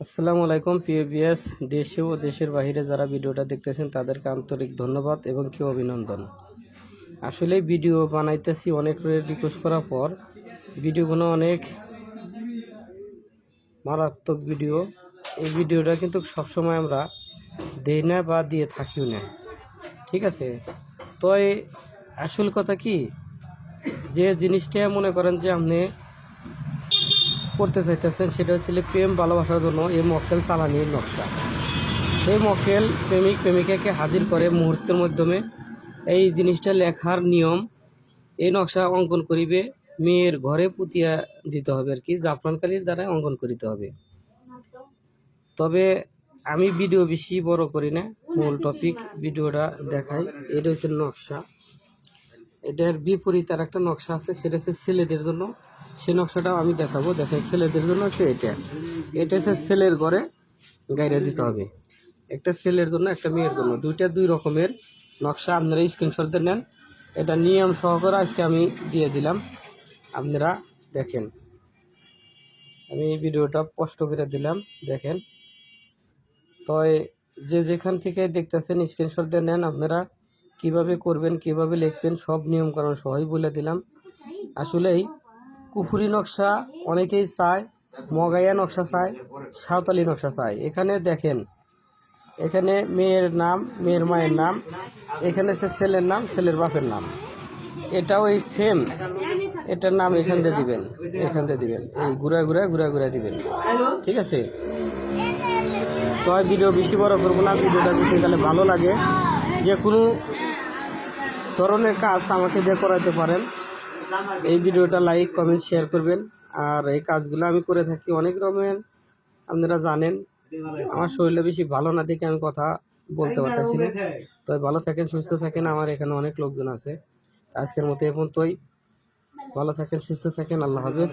আসসালামু আলাইকুম পিএবিএস দেশে ও দেশের বাইরে যারা ভিডিওটা দেখতেছেন, তাদেরকে আন্তরিক ধন্যবাদ এবং কি অভিনন্দন। আসলে ভিডিও বানাইতেছি অনেক রিকোয়েস্ট করার পর। ভিডিওগুলো অনেক মারাত্মক ভিডিও। এই ভিডিওটা কিন্তু সবসময় আমরা দেই না বা দিয়ে থাকিও না। ঠিক আছে? তো আসল কথা কি? যে জিনিসটা মনে করেন যে আপনি করতে চাইতেছেন, সেটা হচ্ছে প্রেম ভালোবাসার জন্য এই মক্কেল চালানির নকশা। এই মক্কেল প্রেমিক, প্রেমিকাকে হাজির করে মুহূর্তের মাধ্যমে এই জিনিসটা লেখার নিয়ম, এই নকশা অঙ্কন করিবে, মেয়ের ঘরে পুতিয়া দিতে হবে আর কি, জাফরানকারীর দ্বারা অঙ্কন করিতে হবে। তবে আমি ভিডিও বেশি বড় করি না, মূল টপিক ভিডিওটা দেখাই, এটা হচ্ছে নকশা। এটার বিপরীত আর একটা নকশা আছে, সেটা হচ্ছে ছেলেদের জন্য সেই নকশাটাও আমি দেখাবো। দেখেন, ছেলেদের জন্য হচ্ছে এটা। এটা হচ্ছে ছেলের ঘরে গাইরা দিতে হবে। একটা ছেলের জন্য, একটা মেয়ের জন্য। দুইটা দুই রকমের নকশা। আপনারা স্ক্রিনশট নেন। এটা নিয়ম সহকারে আজকে আমি দিয়ে দিলাম। আপনারা দেখেন। আমি এই ভিডিওটা স্পষ্ট করে দিলাম। দেখেন। তো যে যেখান থেকে দেখতেছেন স্ক্রিনশট দিয়ে নেন। আপনারা কীভাবে করবেন, কীভাবে লিখবেন, সব নিয়ম কারণ সবাই বলে দিলাম। আসলেই কুফুরি নকশা অনেকেই চায়, মগাইয়া নকশা চায়, সাঁওতালি নকশা চায়। এখানে দেখেন, এখানে মেয়ের নাম, মেয়ের মায়ের নাম, এখানে সে ছেলের নাম, ছেলের বাপের নাম। এটাও এই সেম এটার নাম এখান দিয়ে দিবেন, এখান দিয়ে দিবেন। এই ঘুরা ঘুরা ঘুরা ঘুরা দিবেন। ঠিক আছে? তো ভিডিও বেশি বড় করব না, ভিডিওটা যদি তাহলে ভালো লাগে। যে কোনো ধরনের কাজ আমাকে দিয়ে করাতে পারেন। এই ভিডিওটা লাইক কমেন্ট শেয়ার করবেন। আর এই কাজগুলো আমি করে থাকি অনেক রকমের। আপনারা জানেন, আমার শরীরটা বেশি ভালো না দেখে আমি কথা বলতে পারতেছি না। তো ভালো থাকেন, সুস্থ থাকেন, আমার এখানে অনেক লোকজন আছে। আজকের মতো এখন তোই ভালো থাকেন, সুস্থ থাকেন, আল্লাহ হাফেজ।